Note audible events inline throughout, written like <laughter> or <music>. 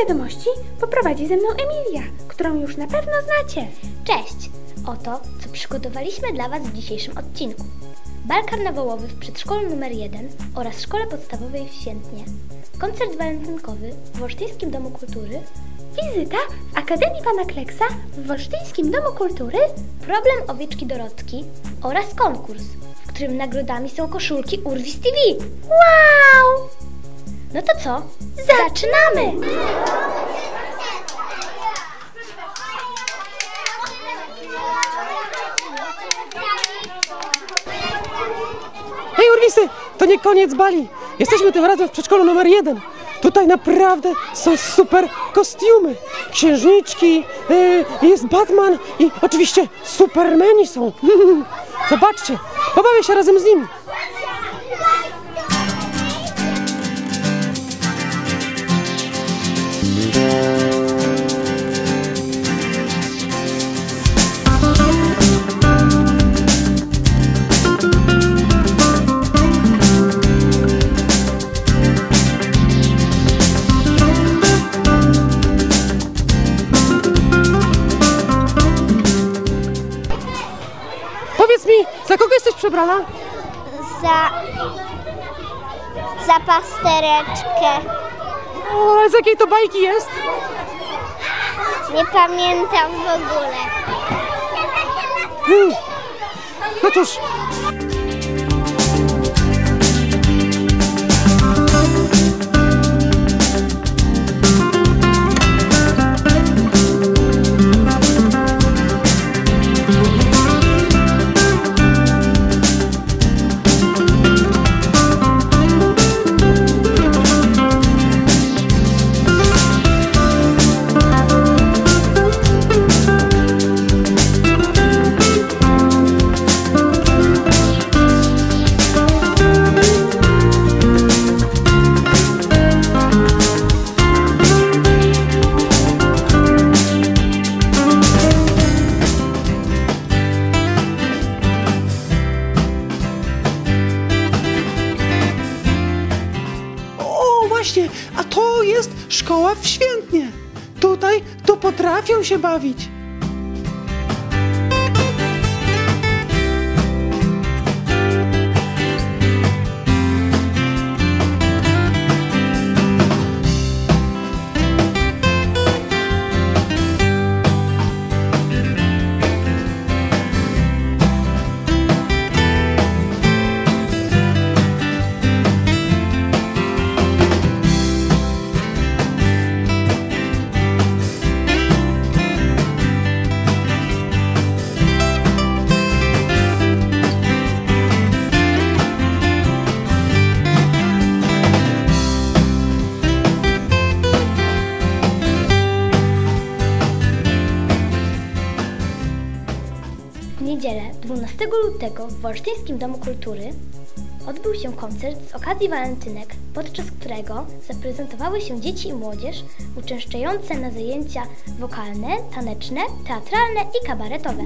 Wiadomości poprowadzi ze mną Emilia, którą już na pewno znacie. Cześć! Oto, co przygotowaliśmy dla Was w dzisiejszym odcinku. Bal karnawałowy w przedszkolu numer 1 oraz szkole podstawowej w Świętnie. Koncert walentynkowy w Wolsztyńskim Domu Kultury. Wizyta w Akademii Pana Kleksa w Wolsztyńskim Domu Kultury. Problem owieczki Dorotki oraz konkurs, w którym nagrodami są koszulki Urwis TV. Wow! No to co? Zaczynamy! Hej Urwisy, to nie koniec bali. Jesteśmy tym razem w przedszkolu numer jeden. Tutaj naprawdę są super kostiumy. Księżniczki, yy, jest Batman i oczywiście Supermeni są. <laughs> Zobaczcie, pobawię się razem z nimi. Za, za pastereczkę. O, ale z jakiej to bajki jest? Nie pamiętam w ogóle. No cóż. A to jest szkoła w Świętnie. Tutaj to potrafią się bawić. Niedzielę 12 lutego w Wolsztyńskim Domu Kultury odbył się koncert z okazji walentynek, podczas którego zaprezentowały się dzieci i młodzież uczęszczające na zajęcia wokalne, taneczne, teatralne i kabaretowe.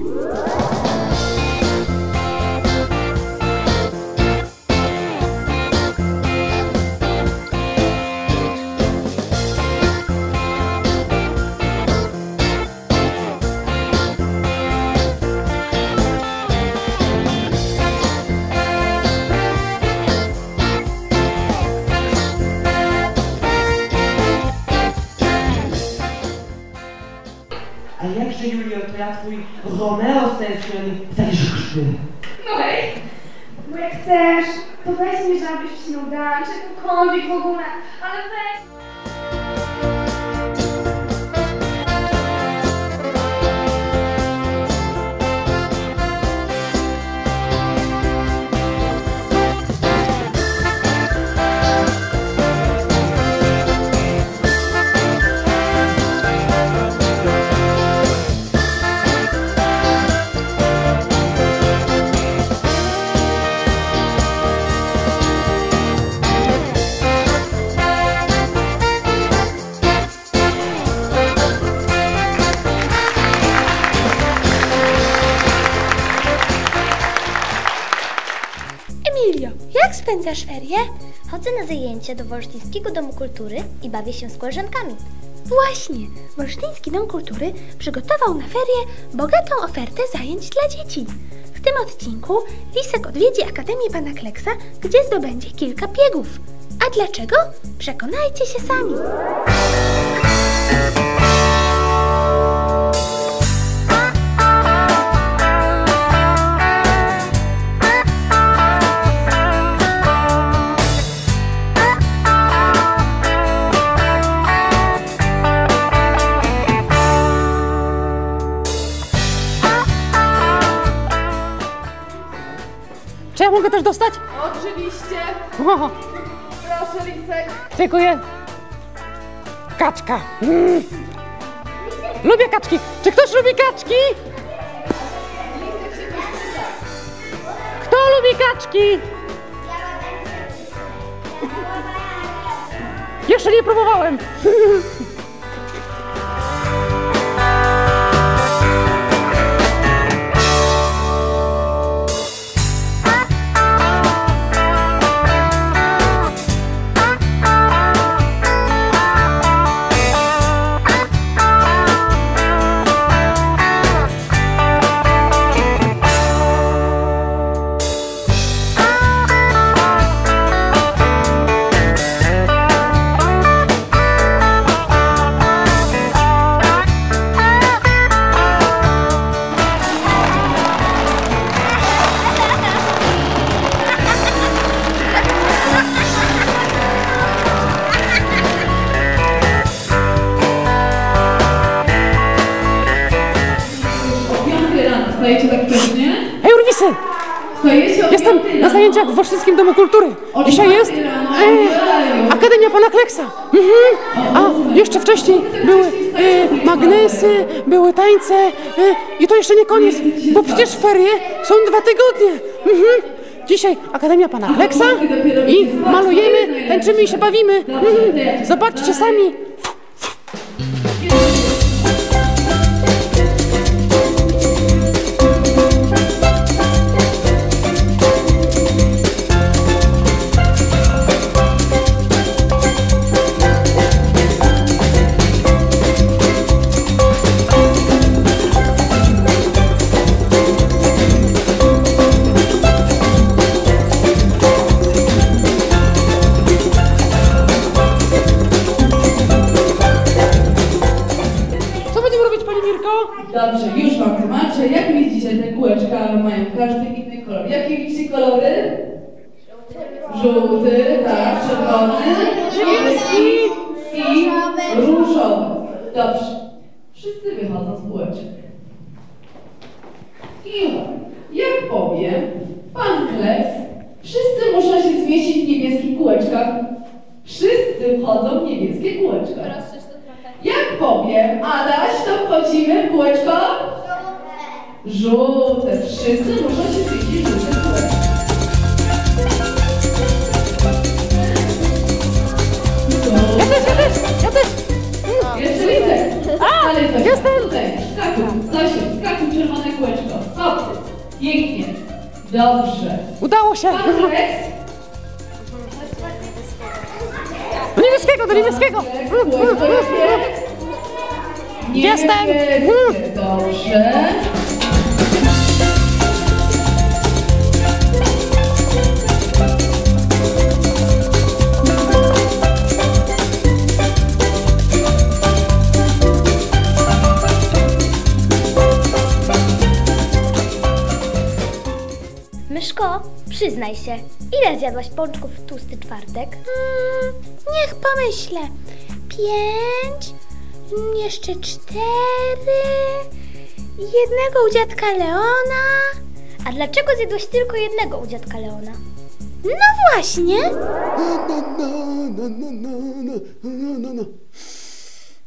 Zajrzysz krzty. No hej! Bo jak chcesz, to weź mnie, żebyś śnił dać, czegokolwiek w ogóle, ale weź... Emilio, jak spędzasz ferie? Chodzę na zajęcia do Wolsztyńskiego Domu Kultury i bawię się z koleżankami. Właśnie, Wolsztyński Dom Kultury przygotował na ferie bogatą ofertę zajęć dla dzieci. W tym odcinku Lisek odwiedzi Akademię Pana Kleksa, gdzie zdobędzie kilka biegów. A dlaczego? Przekonajcie się sami. Proszę, Lisek. dziękuję. Kaczka. Mm. Lubię kaczki. Czy ktoś lubi kaczki? Kto lubi kaczki? Jeszcze nie próbowałem. 5 na rano? zajęciach w Wolsztyńskim Domu Kultury. Dzisiaj jest e. Akademia Pana Kleksa. Mhm. A jeszcze wcześniej były e, magnesy, były tańce e, i to jeszcze nie koniec, bo przecież ferie są dwa tygodnie. Mhm. Dzisiaj Akademia Pana Kleksa i malujemy, tańczymy i się bawimy. Mhm. Zobaczcie sami. Kółeczka mają każdy inny kolor. Jakie widzicie kolory? Żółty, tak, czerwony, niebieski i różowy. Dobrze. Wszyscy wychodzą z kółeczek. I jak powiem, pan Kleks, wszyscy muszą się zmieścić w niebieskich kółeczkach. Wszyscy wchodzą w niebieskie kółeczka. Jak powiem, Adaś, to wchodzimy w kółeczko? Żółte. Wszyscy muszą się w żółte. Ja też, ja też, ja też. Jeszcze Lisek. A, Ale Zosia, jestem. Tutaj, skakuj. Zosiu, skakuj czerwone kółeczko. Hop. Pięknie. Dobrze. Udało się. Pan Kleks. Do niebieskiego, do niebieskiego. Kółeczko jakie? Jestem. Niebieskie. Dobrze. Przyznaj się, ile zjadłaś pączków w tłusty czwartek? Mm, niech pomyślę. Pięć, jeszcze cztery, jednego u dziadka Leona. A dlaczego zjadłaś tylko jednego u dziadka Leona? No właśnie. No, no, no, no, no, no, no, no, no.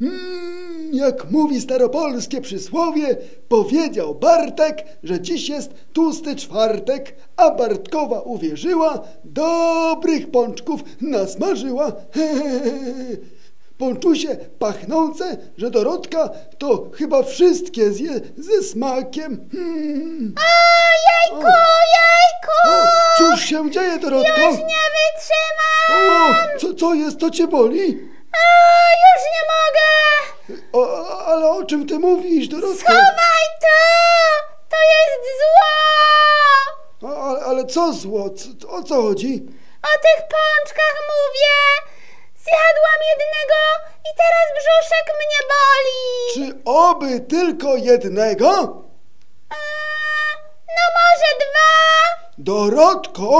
Mm, jak mówi staropolskie przysłowie, powiedział Bartek, że dziś jest tłusty czwartek, a Bartkowa uwierzyła, dobrych pączków nasmażyła. <laughs> Pączusie pachnące, że Dorotka to chyba wszystkie zje ze smakiem. Hmm. Jejku, jejku! O, cóż się dzieje, Dorotko? Nie wytrzymam! co jest, co cię boli? A, już nie mogę! O, ale o czym ty mówisz, Dorotko? Chowaj to! To jest zło! A, ale, ale co zło? Co, o co chodzi? O tych pączkach mówię! Zjadłam jednego i teraz brzuszek mnie boli! Czy oby tylko jednego? A, no może dwa? Dorotko,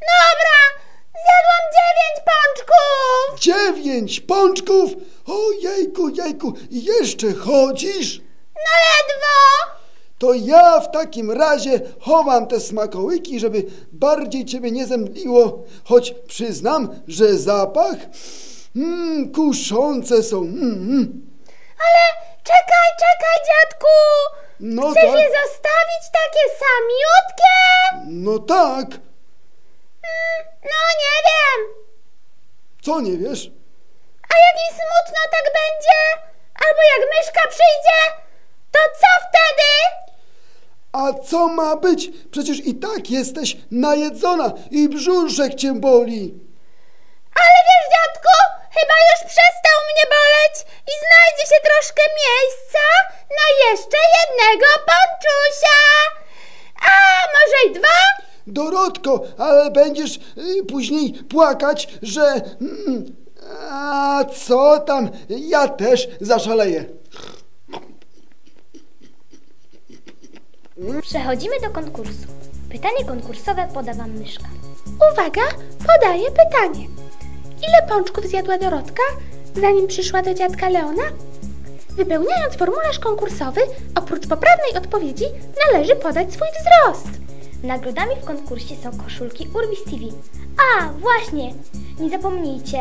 Dobra, zjadłam dziewięć pączków! dziewięć pączków? O jejku, jejku, jeszcze chodzisz? No ledwo! To ja w takim razie chowam te smakołyki, żeby bardziej ciebie nie zemdliło, choć przyznam, że zapach mm, kuszące są. Mm, mm. Ale czekaj, czekaj, dziadku! No Chcesz tak, je zostawić takie samiutkie? no tak. No nie wiem. Co nie wiesz? A jak mi smutno tak będzie? Albo jak myszka przyjdzie? To co wtedy? A co ma być? Przecież i tak jesteś najedzona i brzuszek cię boli. Ale wiesz, dziadku, chyba już przestał mnie boleć i znajdzie się troszkę miejsca na jeszcze jednego ponczusia. A może i? Dorotko, ale będziesz y, później płakać, że... Mm, a co tam? Ja też zaszaleję. Przechodzimy do konkursu. Pytanie konkursowe poda Wam myszka. Uwaga, podaję pytanie. Ile pączków zjadła Dorotka, zanim przyszła do dziadka Leona? Wypełniając formularz konkursowy, oprócz poprawnej odpowiedzi, należy podać swój wzrost. Nagodami w konkursie są koszulki Urbis TV. A, właśnie! Nie zapomnijcie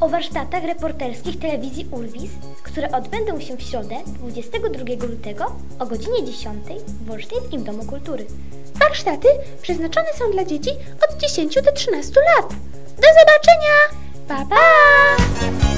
o warsztatach reporterskich telewizji Urbis, które odbędą się w środę 22 lutego o godzinie 10 w Olsztyńskim Domu Kultury. Warsztaty przeznaczone są dla dzieci od 10 do 13 lat. Do zobaczenia! Pa, pa!